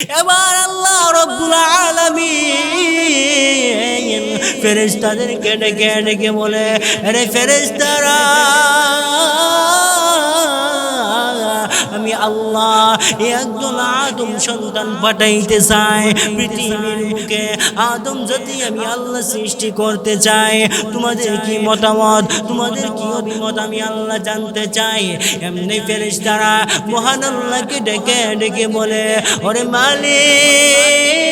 এবার আল্লাহ রব্বুল আলামিন ফেরেশতাদেরকে ডেকে ডেকে বলে আরে ফেরেশতারা আল্লাহ একজন আদম সন্তান পাঠাইতে চাই পৃথিবীর বুকে আদম যদি আমি আল্লাহ সৃষ্টি করতে চাই, তোমাদের কি মতামত? তোমাদের কি অভিমত আমি আল্লাহ জানতে চাই? এমনি ফেরেশতারা মহান আল্লাহকে ডেকে ডেকে বলে, ওরে মালিক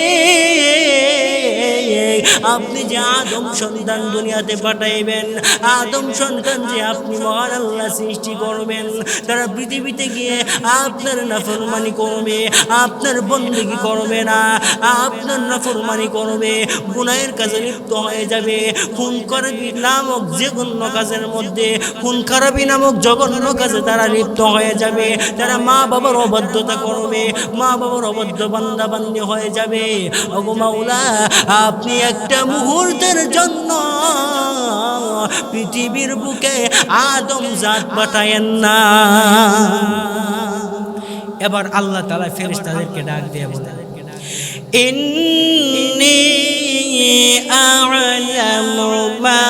আপনি যে আদম সন্তান দুনিয়াতে পাঠাইবেন, আদম সন্তান যে আপনি মহান আল্লাহ সৃষ্টি করবেন, তারা পৃথিবীতে গিয়ে আপনার নাফরমানি করবে, আপনার বন্দুকি করবে না, আপনার নাফরমানি করবে, গুনাহের কাজে লিপ্ত হয়ে যাবে। খুন করবি নামক যে কোনো কাজের মধ্যে, খুন খারাপি নামক জঘন্য কাজে তারা লিপ্ত হয়ে যাবে, তারা মা বাবার অবাধ্যতা করবে মা বাবার অবাধ্য বান্দা বান্দি হয়ে যাবে আপনি একটা মুহূর্তের জন্য পৃথিবীর বুকে আদম জাত পাঠায়েন না। এবার আল্লাহ তালা ফেরেশতাদেরকে ডাক দিয়ে বলে মা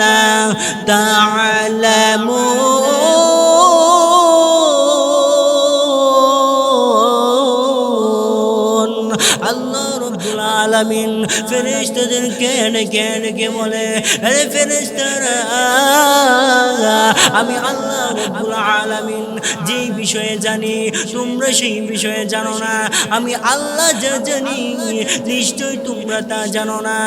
লা আলামিন। ফেরেশতাদেরকে ডেকে ডেকে বলে আরে ফেরেশতারা আমি আল্লাহ রব্বুল আলামিন, যেই বিষয়ে জানি, তোমরা সেই বিষয়ে জানো না। আমি আল্লাহ যা জানি নিশ্চয় তোমরা তা জানো না।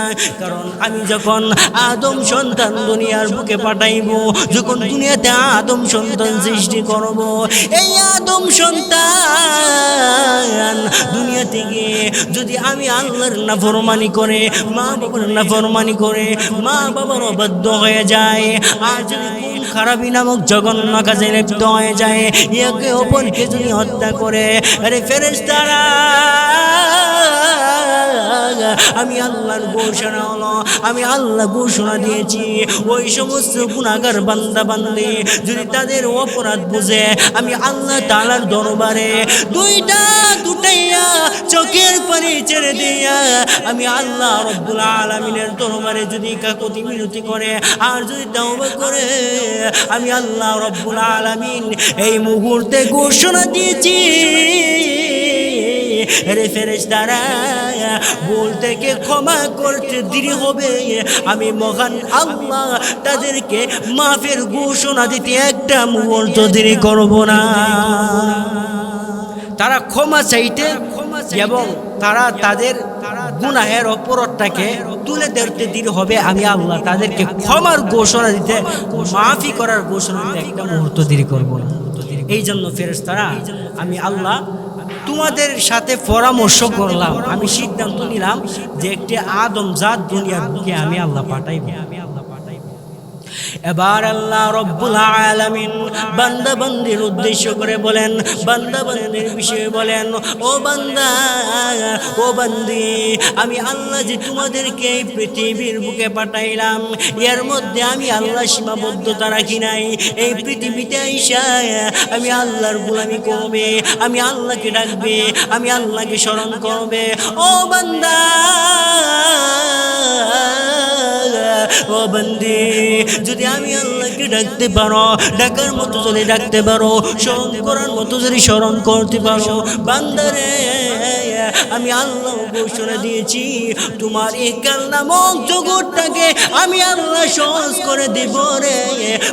কারণ আমি যখন আদম সন্তান দুনিয়ার বুকে পাঠাইব, যখন দুনিয়াতে আদম সন্তান সৃষ্টি করব, এই আদম সন্তান দুনিয়াতে গিয়ে যদি আমি আল্লাহর নাফরমানি করে, মা বাবার নাফরমানি করে, মা বাবার অবাধ্য হয়ে যায়। আর যদি খারাপি নামক জঘন্য কাজে লিপ্ত হয়ে যায়। একে অপরকে যদি হত্যা করে আরে ফেরেশতারা! আমি আল্লাহর ঘোষণা হলো, আমি আল্লাহ ঘোষণা দিয়েছি। ওই সমস্ত গুণাগার বান্দা বান্দি যদি তাদের অপরাধ বুঝে, আমি আল্লাহ তালার দরবারে দুইটা দুটাইয়া চোখের পানি ছেড়ে দিয়া আমি আল্লাহ রব্বুল আলমিনের দরবারে যদি কাকতি মিনতি করে আর যদি তওবা করে, আমি আল্লাহ রব্বুল আলামিন এই মুহূর্তে ঘোষণা দিয়েছি। রে ফেরেশতারা, ভুল থেকে ক্ষমা করতে দেরি হবে। আমি মহান আল্লাহ, তাদেরকে মাফের ঘোষণা দিতে একটা মুহূর্ত দেরি করব না। তারা ক্ষমা চাইতে এবং তারা তাদের গুনাহের অপরাধটাকে তুলে ধরতে দেরি হবে। আমি আল্লাহ তাদেরকে ক্ষমার ঘোষণা দিতে, মাফি করার ঘোষণা দিতে একটা মুহূর্ত দেরি করব না। এই জন্য ফেরেশতারা, আমি আল্লাহ তোমাদের সাথে পরামর্শ করলাম। আমি সিদ্ধান্ত নিলাম যে একটি আদম জাত দুনিয়ার বুকে আমি আল্লাহ এবার আল্লাহ রব্বুল আলামিন বান্দা বান্দির উদ্দেশ্য করে বলেন বান্দা বান্দির বিষয়ে বলেন, ও বান্দা, ও বান্দি, আমি আল্লাহ যে তোমাদেরকে এই পৃথিবীর বুকে পাঠাইলাম, এর মধ্যে আমি আল্লাহ সীমাবদ্ধতা রাখি নাই। এই পৃথিবীতে আইসা আমি আল্লাহর গোলামি করবে, আমি আল্লাহকে ডাকবে, আমি আল্লাহকে স্মরণ করবে। ও বান্দা ও বন্দি, যদি আমি আল্লাহকে ডাকতে পারো, ডাকার মতো যদি ডাকতে পারো, স্মরণ করার মতো যদি স্মরণ করতে পারো, বান্দারে, আমি আল্লাহ ঘোষণা দিয়েছি, তোমার একাল নামক জগৎটাকে আমি আল্লাহ সহজ করে দেব রে।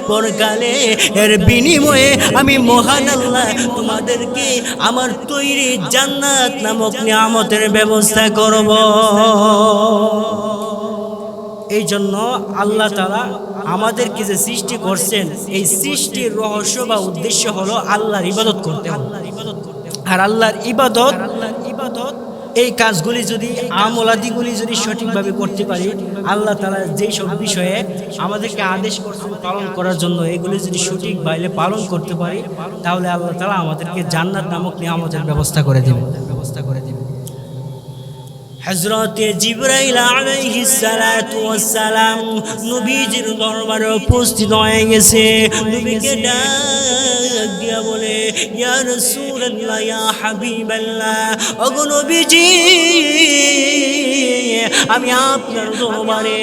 পরকালে এর বিনিময়ে আমি মহান আল্লাহ তোমাদেরকে আমার তৈরি জান্নাত নামক নিয়ামতের ব্যবস্থা করব। এই জন্য আল্লাহ তালা আমাদেরকে যে সৃষ্টি করছেন, এই সৃষ্টির রহস্য বা উদ্দেশ্য হলো আল্লাহর ইবাদত করতে আর আল্লাহর ইবাদত ইবাদত এই কাজগুলি যদি, আমলাদিগুলি যদি সঠিকভাবে করতে পারি, আল্লাহ তালা যেই সব বিষয়ে আমাদেরকে আদেশ করছেন পালন করার জন্য, এগুলি যদি সঠিক বাইলে পালন করতে পারি, তাহলে আল্লাহ তালা আমাদেরকে জান্নাত নামক নিয়ে নিয়ামতের ব্যবস্থা করে দেবেন। ব্যবস্থা করে দেবে হজরতে জিব্রাইল আলাইহিস সালাতু ওয়াস সালাম নবীজির দরবারে উপস্থিত হয়ে গেছে। নবীকে ডাক দিয়া বলে, ইয়া রাসূলুল্লাহ, ইয়া হাবিবাল্লাহ, ওগো নবীজি, আমি আপনার দরবারে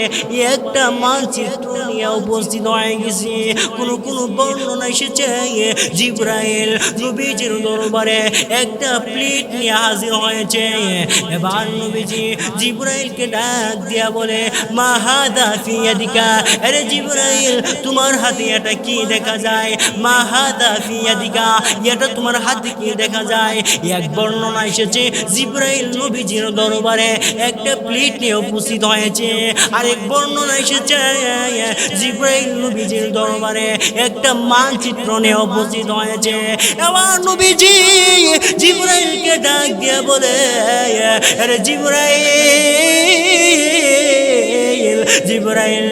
একটা মানচিত্র নিয়ে উপস্থিত হয়ে গেছি। কোন কোন বর্ণনা এসেছে জিব্রাইল নবীজির দরবারে একটা প্লেট নিয়ে হাজির হয়েছে। এবার নবীজি জিব্রাইলকে ডাক দিয়া বলে মা হাদা ফি আরে জিব্রাইল, তোমার হাতে এটা কি দেখা যায়? মা হাদা ফি এটা তোমার হাতে কি দেখা যায়? এক বর্ণনা এসেছে জিব্রাইল নবীজির দরবারে, একটা প্লেট নিয়ে উপস্থিত হয়েছে। আরেক বর্ণনা এসেছে জিব্রাইল নবীজির দরবারে, একটা মানচিত্র নিয়ে উপস্থিত হয়েছে। এবার নবীজি জিব্রাইলকে ডাক দিয়ে বলে, আরে জিব্রাইল জিব্রাইল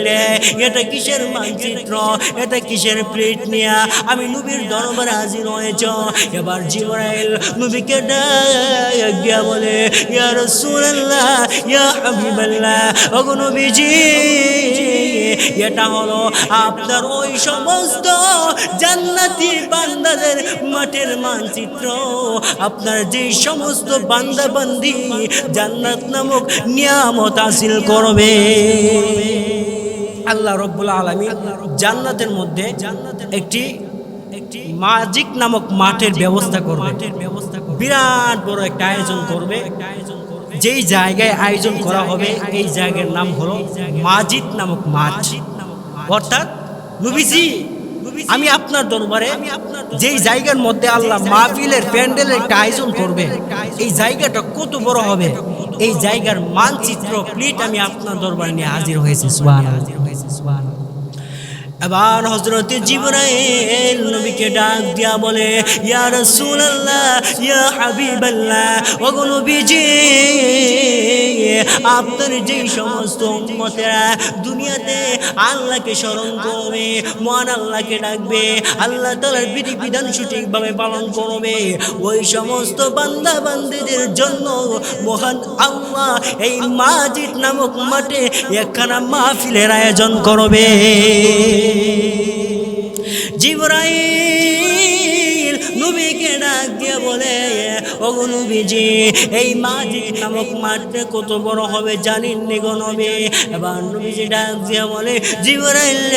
রে, এটা কিসের মানচিত্র? এটা কিসের প্লেট নিয়া? আমি নবীর দরবারে হাজির হয়েছ। এবার জিব্রাইল নবীকে ডাক দিয়া বলে, ইয়া রাসূলুল্লাহ, ইয়া হাবিবাল্লাহ, ওগো এটা হলো আপনার ওই সমস্ত জান্নাতি বান্দাদের মাঠের মানচিত্র। আপনার যে সমস্ত বান্দাবান্দি জান্নাত নামক নিয়ামত হাসিল করবে। আল্লাহ রব্বুল আলমী জান্নাতের মধ্যে একটি একটি মাজিক নামক মাঠের ব্যবস্থা করবে। বিরাট বড় একটা আয়োজন করবে। যেই জায়গায় আয়োজন করা হবে, এই জায়গার নাম হলো মাজিদ নামক মাঠ। অর্থাৎ নবীজি আমি আপনার দরবারে যেই জায়গার মধ্যে আল্লাহ মাহফিলের প্যান্ডেলের একটা আয়োজন করবে। এই জায়গাটা কত বড় হবে? এই জায়গার মানচিত্র প্লেট আমি আপনার দরবারে নিয়ে হাজির হয়েছি সুবহান হাজির হয়েছে সুবহান এবার হজরত জিব্রাইল নবীকে ডাক দিয়া বলে ইয়া রাসূলুল্লাহ ইয়া হাবিবাল্লাহ ওগো নবীজি আপনার যে সমস্ত উম্মতেরা দুনিয়াতে আল্লাহকে স্মরণ করবে, মহান আল্লাহকে ডাকবে, আল্লাহ তাআলার বিধি বিধান সঠিকভাবে পালন করবে, ওই সমস্ত বান্দা বান্দীদের জন্য মহান আল্লাহ এই মাজিদ নামক মাঠে একখানা মাহফিলের আয়োজন করবে। জিবরাইল নবীকে ডাক দিয়ে বলে, ওগো নবীজি, এই মাজিদ নামক মাঠে কত বড় হবে জানিন নি গো নবী? এবার নবীজি ডাক দিয়ে বলে, জিবরাইল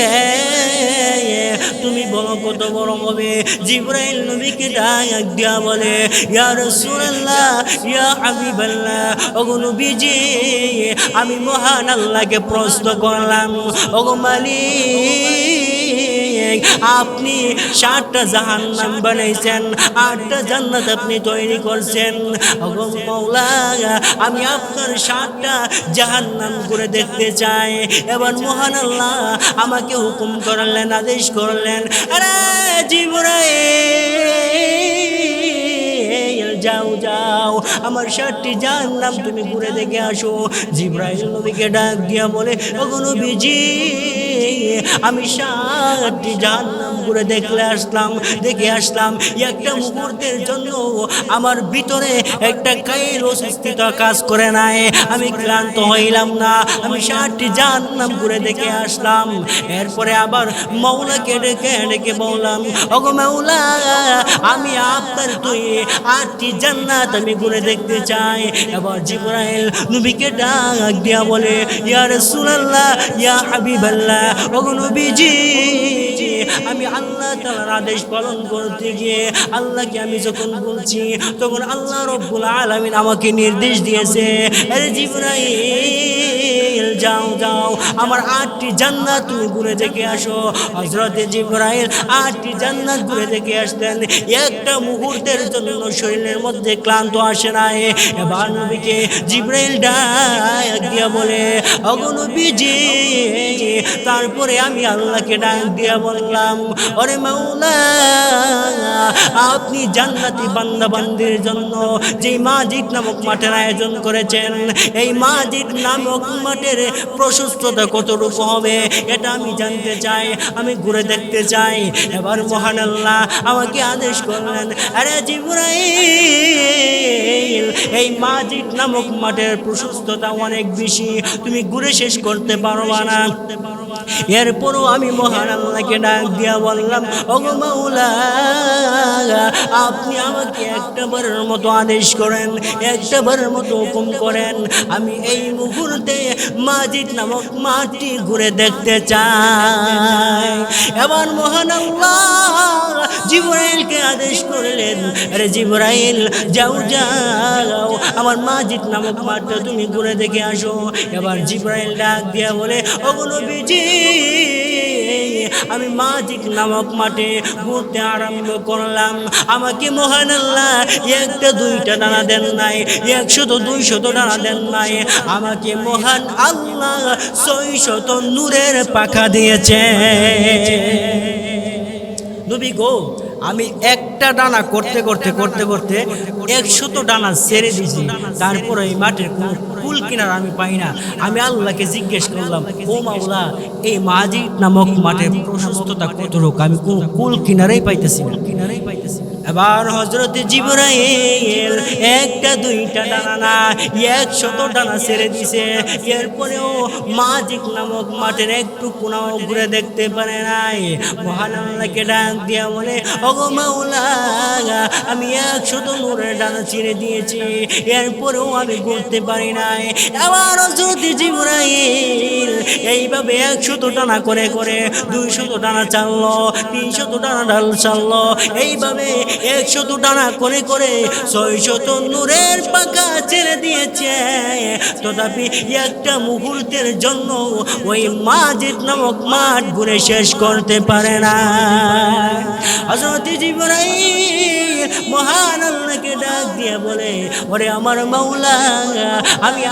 তুমি বলো কত বড় হবে? জিবরাইল নবীকে ডাক দিয়া বলে, ইয়া রাসূলুল্লাহ, ইয়া আমি হাবিবাল্লাহ, ওগো নবীজি, আমি মহান আল্লাহকে প্রশ্ন করলাম। ওগো মালিক আপনি সাতটা জাহান্নাম বানাইছেন, আটটা জান্নাত আপনি তৈরি করছেন। আমি আপনার সাতটা জাহান্নাম করে দেখতে চাই। এবার মহান আল্লাহ আমাকে হুকুম করলেন, আদেশ করলেন, আরে জিবরাইল! যাও যাও, আমার ষাটটি জাহান্নাম তুমি ঘুরে দেখে আসো। জিব্রাইল নবীকে ডাক দিয়া বলে, ওগো নবীজি, আমি ষাটটি জাহান্নাম ঘুরে দেখলে আসলাম, দেখে আসলাম। একটা মুহূর্তের জন্য আমার ভিতরে একটা কায়ের অস্তিত্ব কাজ করে নাই। আমি ক্লান্ত হইলাম না, আমি ষাটটি জাহান্নাম ঘুরে দেখে আসলাম। এরপরে আবার মৌলাকে ডেকে ডেকে বললাম, ওগো মৌলা, আমি আপনার তুই আটটি জান্নাত আমি ঘুরে দেখতে চাই। এবার জিব্রাইল নবীকে ডাক দিয়া বলে, ইয়া রাসূলুল্লাহ, ইয়া হাবিবাল্লাহ নবীজি, আমি আল্লাহ তাআলার আদেশ পালন করতে গিয়ে আল্লাহকে আমি যখন বলছি, তখন আল্লাহ আলামিন আমাকে নির্দেশ দিয়েছে, আরে জিব্রাইল, যাও যাও, আমার আটটি জান্নাত তুমি ঘুরে দেখে আসো। হজরতে জিব্রাইল আটটি জান্নাত ঘুরে দেখে আসতেন। একটা মুহূর্তের জন্য শরীরের মধ্যে ক্লান্ত আসে না এবার নবীকে জিব্রাইল ডাক দিয়া বলে অগনবীজি তারপরে আমি আল্লাহকে ডাক দিয়া বললাম, ওরে মাওলা, আপনি জান্নাতি বান্দা বান্দির জন্য যে মাজিদ নামক মাঠের আয়োজন করেছেন, এই মাজিদ নামক মাঠের প্রশস্ততা কতটুকু হবে, এটা আমি জানতে চাই, আমি ঘুরে দেখতে চাই। এবার মহান আল্লাহ আমাকে আদেশ করলেন, আরে জিবরাইল এই মাজিদ নামক মাঠের প্রশস্ততা অনেক বেশি। তুমি ঘুরে শেষ করতে পারবা না। এরপরও আমি মহান আল্লাহকে ডাক দিয়া বললাম, ওগো মাওলা, আপনি আমাকে একটা বারের মতো আদেশ করেন একটা বারের মতো হুকুম করেন। আমি এই মুহূর্তে মাজিদ নামক মাটি ঘুরে দেখতে চাই। এবার মহান আল্লাহ জিবরাইলকে আদেশ করলেন, আরে জিবরাইল, যাও যাও, আমার মাজিদ নামক মাঠটা তুমি ঘুরে দেখে আসো। এবার জিবরাইল ডাক দিয়া বলে ওগুলো বিজি আমি মাজিক নামক মাঠে ঘুরতে আরম্ভ করলাম। আমাকে মহান আল্লাহ একটা দুইটা ডানা দেন নাই, একশত, দুইশত ডানা দেন নাই। আমাকে মহান আল্লাহ ছয় শত নূরের পাখা দিয়েছে। নবী গো আমি একটা ডানা করতে করতে করতে করতে একশত ডানা ছেড়ে দিছি তারপরে এই মাঠের কোনো কুল কিনার আমি পাই না। আমি আল্লাহকে জিজ্ঞেস করলাম, ও মাওলা, এই মাঝি নামক মাঠের প্রশস্ততা কত রোগ আমি কোনো কুল কিনারেই পাইতেছি না কিনারেই না। এবার হজরত জিবরাইল একটা, দুইটা ডানা না একশত ডানা ছেড়ে দিছে। এরপরেও মাজিক নামক মাঠের একটু কোনাও ঘুরে দেখতে পারে নাই। মহান আল্লাহকে ডাক দিয়া বলে মাওলা, আমি একশত নূরের ডানা ছিঁড়ে দিয়েছি। এরপরেও আমি ঘুরতে পারি নাই। এবার হজরত জিবরাইল এইভাবে একশত ডানা করে করে দুইশত ডানা চাললো তিনশত ডানা ডাল চাললো। এইভাবে একশত ডানা করে করে ছয়শত নূরের পাকা ছেড়ে দিয়েছে। তথাপি একটা মুহূর্তের জন্য ওই মাজিদ নামক মাঠ ঘুরে শেষ করতে পারে না। জিবরাই মহান আল্লাহকে ডাক দিয়ে বলে, ওরে আমার মাওলা, আমি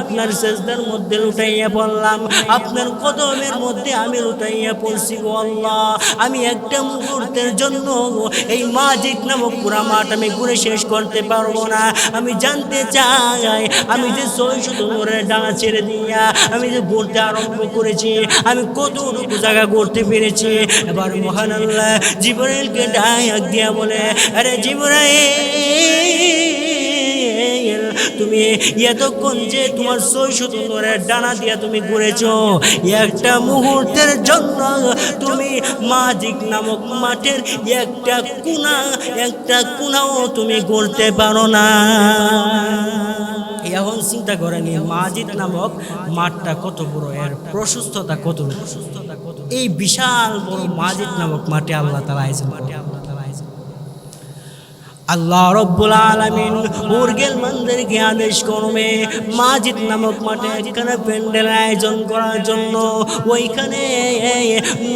আপনার সেজদার মধ্যে লুটাইয়া পড়লাম। আপনার কদমের মধ্যে আমি লুটাইয়া পড়ছি আল্লাহ। আমি একটা মুহূর্তের জন্য এই মাজিক নামক পুরা মাঠ আমি ঘুরে শেষ করতে পারব না। আমি জানতে চাই, আমি যে ছয়শত ডাঙা ছেড়ে দিয়া আমি যে ঘুরতে আরম্ভ করেছি, আমি কতটুকু জায়গা ঘুরতে পেরেছি। এবার মহান আল্লাহ জীবনের ডাক দিয়া বলে, আরে জীবনের তুমি এতক্ষণ যে তোমার ছয়শত নূরের ডানা দিয়া তুমি ঘুরেছ, একটা মুহূর্তের জন্য তুমি মাজিক নামক মাঠের একটা কুনা একটা কুনাও তুমি ঘুরতে পারো না। এখন চিন্তা করেন মাজিদ নামক মাঠটা কত বড়, এর প্রশস্ততা কত প্রশস্ততা কত এই বিশাল বড় মাজিদ নামক মাঠে আল্লাহ তালা আইসেন মাঠে আল্লাহ রব্বুল আলামিন মুরগেল মন্দিরকে আদেশ করবে। মাজিদ নামক মাঠে এখানে প্যান্ডেল আয়োজন করার জন্য। ওইখানে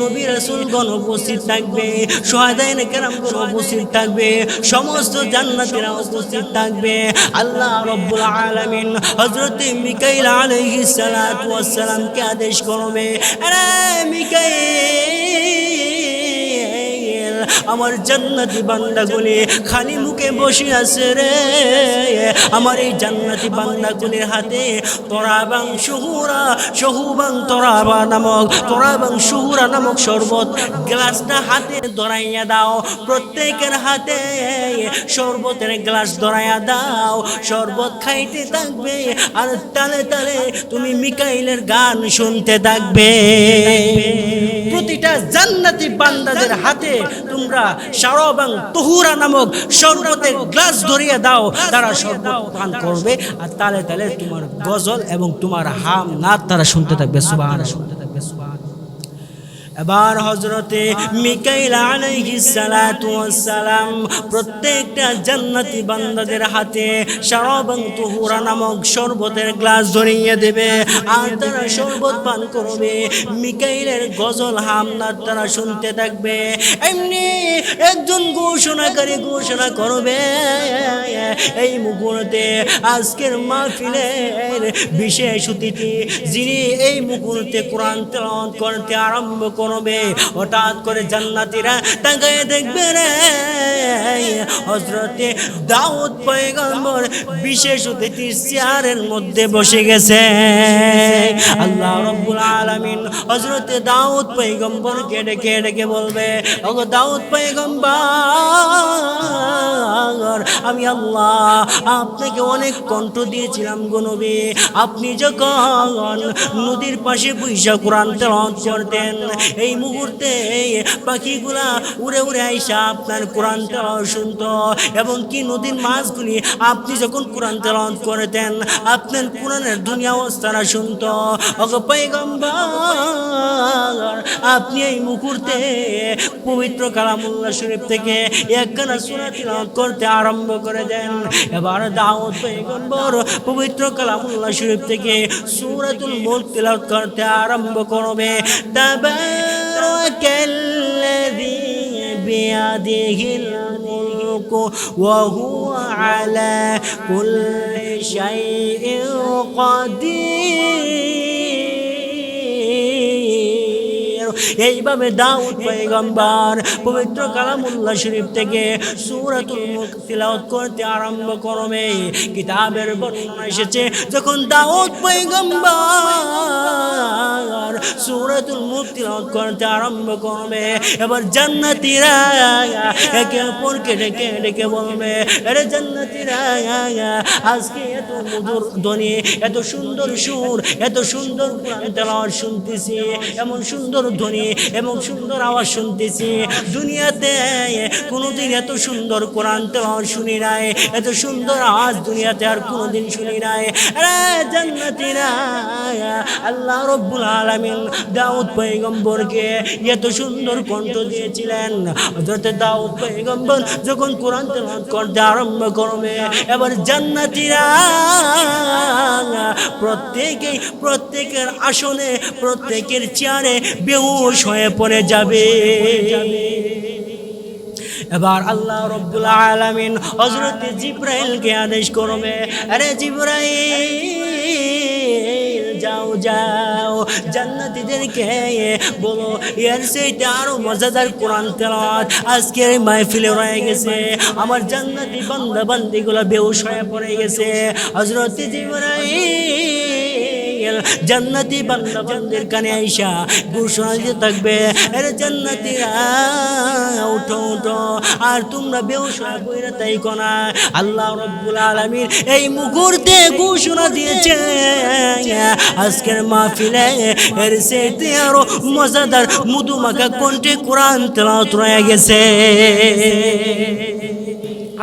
নবী রাসূলগণ উপস্থিত থাকবে সোহাদাইন কেরামগণ উপস্থিত থাকবে, সমস্ত জান্নাতীরা উপস্থিত থাকবে। আল্লাহ রব্বুল আলামিন হযরত মিকাইল আলাইহিস সালাতু ওয়াস সালামকে আদেশ করবে। আরে মিকাইল! আমার জান্নাতি বান্দাগুলি খালি মুখে বসে আছে রে। আমার এই জান্নাতি বান্দাগুলির হাতে তোরাবাং সুহুরা সহুবাং তোরাবা নামক তোরাবাং সুহুরা নামক শরবত গ্লাসটা হাতে ধরাইয়া দাও প্রত্যেকের হাতে শরবতের গ্লাস ধরাইয়া দাও। শরবত খাইতে থাকবে আর তালে তালে তুমি মিকাইলের গান শুনতে থাকবে। প্রতিটা জান্নাতি বান্দাদের হাতে তোমরা সারবাং তহুরা নামক শরবতের গ্লাস ধরিয়ে দাও, তারা শরবত পান করবে। আর তালে তালে তোমার গজল এবং তোমার হাম নাথ তারা শুনতে থাকবে সুবাহ শুনতে থাকবে এবার হজরতে মিকাইল আলাইহি সালাতু সালাম প্রত্যেকটা জান্নাতি বান্দাদের হাতে শারাবান তুহুরা নামক শরবতের গ্লাস ধরিয়ে দেবে, আর তারা শরবত পান করবে। মিকাইলের গজল হামনার তারা শুনতে থাকবে। এমনি একজন ঘোষণাকারী ঘোষণা করবে। এই মুহূর্তে আজকের মাহফিলের বিশেষ অতিথি যিনি এই মুহূর্তে কোরআন তেলাওয়াত করতে আরম্ভ করবে, হঠাৎ করে জান্নাতীরা তাকায় দেখবে রে। হজরতে দাউদ পয়গম্বর বিশেষ অতিথি চেয়ারের মধ্যে বসে গেছে। আল্লাহ রব্বুল আলামিন হজরতে দাউদ পয়গম্বরকে ডেকে ডেকে বলবে, ওগো দাউদ পয়গম্বর আমি আল্লাহ, আপনাকে অনেক কণ্ঠ দিয়েছিলাম গো আপনি যখন নদীর পাশে বৈশা কোরআন তেলাওয়াত করতেন, এই মুহূর্তে পাখিগুলা উড়ে উড়ে আইসা আপনার কোরআন তেলাওয়াত শুনতো। এবং কি নদীর মাছগুলি আপনি যখন কোরআন তেলাওয়াত করতেন, আপনার কোরআনের দুনিয়া অবস্থারা শুনত। আপনি এই মুহূর্তে পবিত্র কালামুল্লাহ শরীফ থেকে একখানা সুরা তিলাওয়াত করতে আরম্ভ করে দেন এবার দাউদ পয়গম্বর পবিত্র কালামুল্লাহ শরীফ থেকে সূরাতুল মুলক তিলাওয়াত করতে আরম্ভ করবে তাবারাকাল্লাযী বিয়াদিহিল الملك وهو على كل شيء قدير এইভাবে দাউদ পয়গম্বর পবিত্র কালামুল্লাহ শরীফ থেকে সূরাতুল মুলক তিলাওয়াত করতে আরম্ভ করবে। কিতাবের বর্ণনা এসেছে, যখন দাউদ পয়গম্বর সূরাতুল মুলক তিলাওয়াত করতে আরম্ভ করবে, এবার জান্নাতীরা একে অপরকে ডেকে ডেকে বলবে, আরে আজকে এত মধুর ধ্বনি, এত সুন্দর সুর, এত সুন্দর কোরআন শুনতেছি, এমন সুন্দর ধ্বনি সুন্দর আওয়াজ শুনতেছি। দুনিয়াতে কোনোদিন এত সুন্দর কোরআন শুনি নাই, এত সুন্দর আওয়াজ দুনিয়াতে আর কোনোদিন শুনি নাই। আল্লাহ রব্বুল দাউদ এত সুন্দর কণ্ঠ দিয়েছিলেন। দাউদ পয়গম্বর যখন কোরআন তেলাওয়াত করতে আরম্ভ করবে এবার জান্নাতিরা প্রত্যেকেই, প্রত্যেকের আসনে, প্রত্যেকের চেয়ারে বেহুশ হয়ে পড়ে যাবে। এবার আল্লাহ রব্বুল আলামিন হজরত জিব্রাইলকে আদেশ করবে, আরে জিব্রাইল যাও যাও জান্নাতিদেরকে বলো, এর সেইটা আরও মজাদার কোরআন তেলাওয়াত আজকের মাহফিলে রয়ে গেছে। আমার জান্নাতি বান্দা বান্দিগুলো বেউস হয়ে পড়ে গেছে। জিব্রাইল জান্নাতি বান্দাবান্দের কানে আইসা ঘোষণা দিতে থাকবে, আরে জান্নাতীরা, উঠো উঠো, আর তোমরা বেহুশ হয়ে তাই কোনা আল্লাহ রব্বুল আলামিন এই মুহূর্তে ঘোষণা দিয়েছে, আজকের মাহফিলে এর সেতে আরও মজাদার মধুমাখা কণ্ঠে কোরআন তেলাওয়াত রয়ে গেছে?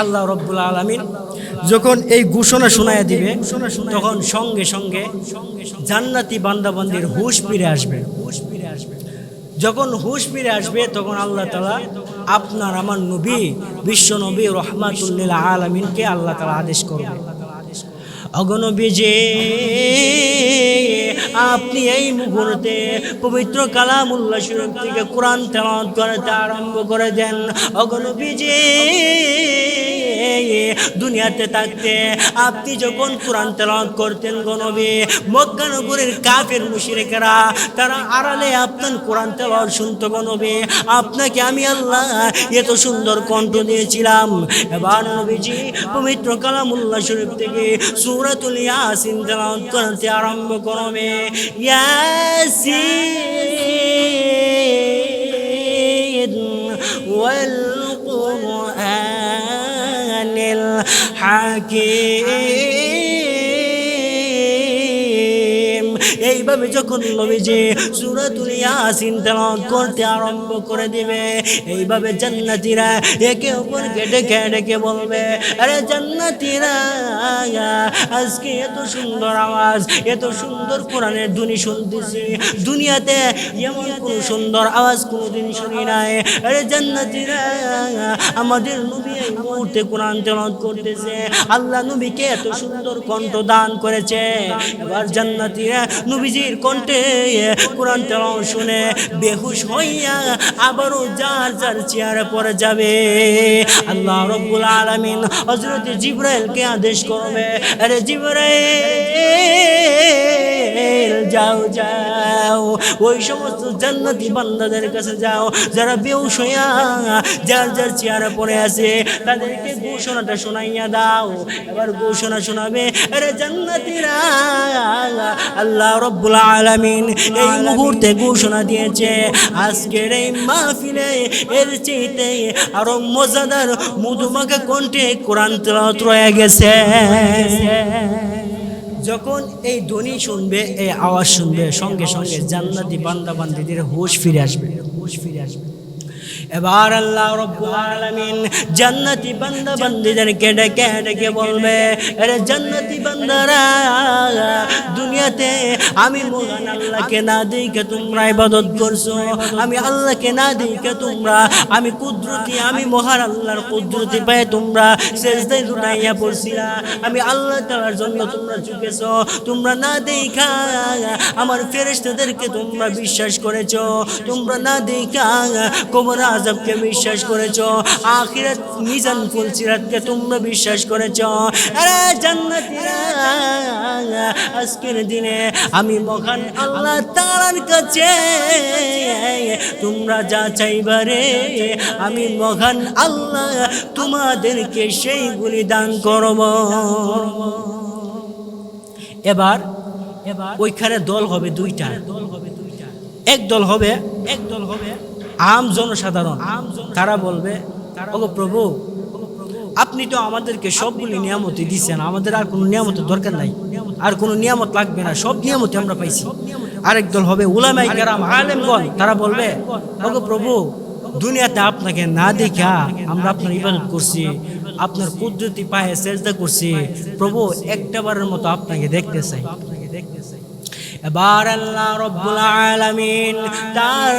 আল্লাহ রব্বুল আলামিন যখন এই ঘোষণা শোনায় দিবে তখন সঙ্গে সঙ্গে জান্নাতি বান্দাবান্দির হুশ ফিরে আসবে। হুশ ফিরে আসবে। যখন হুশ ফিরে আসবে তখন আল্লাহ তালা আপনার আমার নবী বিশ্ব নবী রহমাতুল্লিল আলমিনকে আল্লাহ তালা আদেশ করবে। অগনবীজে আপনি এই মুহূর্তে পবিত্র কালামুল্লাহ শরীফ থেকে কোরআন তেলাওয়াত করতে আরম্ভ করে দেন। অগনবীজে দুনিয়াতে থাকতে আপনি যখন কোরআন তেলাওয়াত করতেন গনবী মক্কানগরের কাফের মুশরিকেরা, তারা আড়ালে আপনার কোরআন তেলাওয়াত শুনতো গনবী আপনাকে আমি আল্লাহ এত সুন্দর কণ্ঠ দিয়েছিলাম। এবার নবীজি পবিত্র কালামুল্লাহ শরীফ থেকে سورة الياسين تلقنت يا رب كرمي ياسين والقرآن الحكيم. يا إبابي تكون الله بيجي. সূরাতুল ইয়াসিন তেলাওয়াত করতে আরম্ভ করে দিবে। এইভাবে জান্নাতীরা একে বলবে, আরে জান্নাতীরা, আজকে এত সুন্দর আওয়াজ, এত সুন্দর কোরআনের ধ্বনি শুনতেছি। দুনিয়াতে এমন কোন সুন্দর আওয়াজ কোনোদিন শুনি নাই। আরে জান্নাতীরা, আমাদের নবী এই মুহূর্তে কোরআন তেলাওয়াত করতেছে। আল্লাহ নবীকে এত সুন্দর কণ্ঠ দান করেছে। এবার জান্নাতীরা নবী নবীজির কণ্ঠে কোরআন তেলাও শুনে বেহুশ হইয়া আবারও যার যার চেয়ারে পরে যাবে। আল্লাহ রব্বুল আলমিন হজরত জিব্রাইলকে আদেশ করবে, আরে জিবরাইল! যাও যাও। ওই সমস্ত জান্নাতি বান্দাদের কাছে যাও, যারা হইয়া যার যার চেয়ারে পড়ে আছে, তাদেরকে ঘোষণাটা শোনাইয়া দাও। এবার ঘোষণা শোনাবে, আরে জান্নাতীরা, আল্লাহ রব্বুল আলামিন এই মুহূর্তে ঘোষণা দিয়েছে, আজকের এই মাহফিলে এর চেয়েতে আরও মজাদার মধুমাখা কণ্ঠে কোরআন তেলাওয়াত রয়ে গেছে। যখন এই ধ্বনি শুনবে, এই আওয়াজ শুনবে, সঙ্গে সঙ্গে জান্নাতি বান্দাবান্দিদের হুশ ফিরে আসবে। হুশ ফিরে আসবে। এবার আল্লাহ রব্বুল আলামিন, জান্নাতি বান্দা বান্দিদেরকে ডেকে ডেকে বলবে, আরে জান্নাতি বান্দারা, দুনিয়াতে আমি মহান আল্লাহকে না দেখে তোমরা ইবাদত করছ। আমি আল্লাহকে না দেখে তোমরা, আমি কুদরতি, আমি মহান আল্লাহর কুদরতি পায়ে তোমরা সেজদায় লুটাইয়া পড়ছিলা। আমি আল্লাহ তাআলার জন্য তোমরা ঝুঁকেছো। তোমরা না দেখা আমার ফেরেশতাদেরকে তোমরা বিশ্বাস করেছ। তোমরা না দেখা কবর আজবকে বিশ্বাস করেছ, আখিরাত মিজান ফুলসিরাতকে তোমরা বিশ্বাস করেছ। আরে জান্নাতীরা, আজকের দিনে আমি মহান আল্লাহ তাআলার কাছে, তোমরা যা চাইবারে আমি মহান আল্লাহ তোমাদেরকে সেইগুলি দান করব। এবার এবার ওইখানে দল হবে দুইটা দল হবে দুইটা। এক দল হবে, এক দল হবে আম জনসাধারণ, তারা বলবে, ওগো প্রভু, আপনি তো আমাদেরকে সবগুলি নিয়ামতই দিচ্ছেন আমাদের আর কোনো নিয়ামতের দরকার নাই, আর কোনো নিয়ামত লাগবে না, সব নিয়ামত আমরা পাইছি। আরেক দল হবে উলামাই তারা বলবে, ওগো প্রভু, দুনিয়াতে আপনাকে না দেখা আমরা আপনার ইবাদত করছি, আপনার কুদরতি পায়ে সেজদা করছি, প্রভু মতো আপনাকে দেখতে চাই আপনাকে দেখতে চাই। এবার আল্লাহ রব্বুল আলামিন তার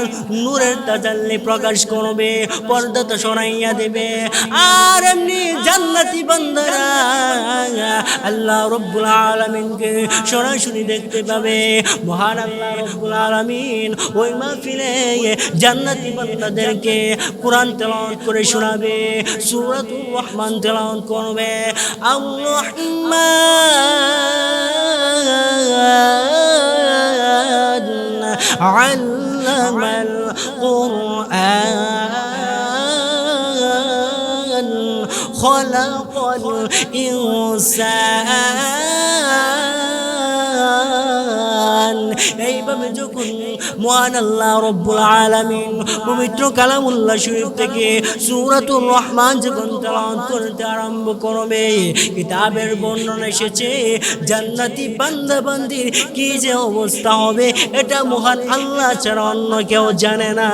নূরের তাজাল্লি প্রকাশ করবে, পর্দা তো শোনাইয়া দেবে। আর এমনি জান্নাতি বান্দারা আল্লাহ রব্বুল আলামিনকে সরাসরি দেখতে পাবে। মহান আল্লাহ রব্বুল আলামিন ওই মাহফিলে জান্নাতি বান্দাদেরকে কুরআন তেলাওয়াত করে শোনাবে, সূরাতুর রহমান তেলাওয়াত করবে। আল্লাহ রহমান علم القرآن خلق الإنسان. এইভাবে যখন মহান আল্লাহ রব্বুল আলামিন পবিত্র কালামুল্লাহ শরীফ থেকে সুরাতুর রহমান যখন তেলাওয়াত করতে আরম্ভ করবে, কিতাবের বর্ণনা এসেছে, জান্নাতি বান্দা বান্দির কি যে অবস্থা হবে, এটা মহান আল্লাহ ছাড়া অন্য কেউ জানে না।